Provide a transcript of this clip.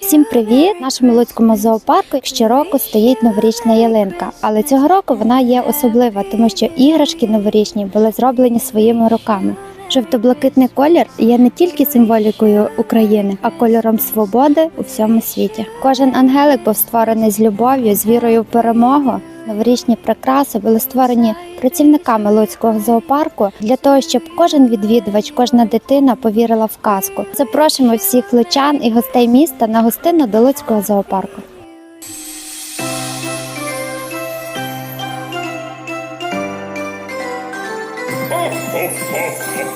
Всім привіт! В нашому Луцькому зоопарку щороку стоїть новорічна ялинка, але цього року вона є особлива, тому що іграшки новорічні були зроблені своїми руками. Жовто-блакитний колір є не тільки символікою України, а кольором свободи у всьому світі. Кожен ангелик був створений з любов'ю, з вірою в перемогу. Новорічні прикраси були створені працівниками Луцького зоопарку для того, щоб кожен відвідувач, кожна дитина повірила в казку. Запрошуємо всіх лучан і гостей міста на гостину до Луцького зоопарку. Merry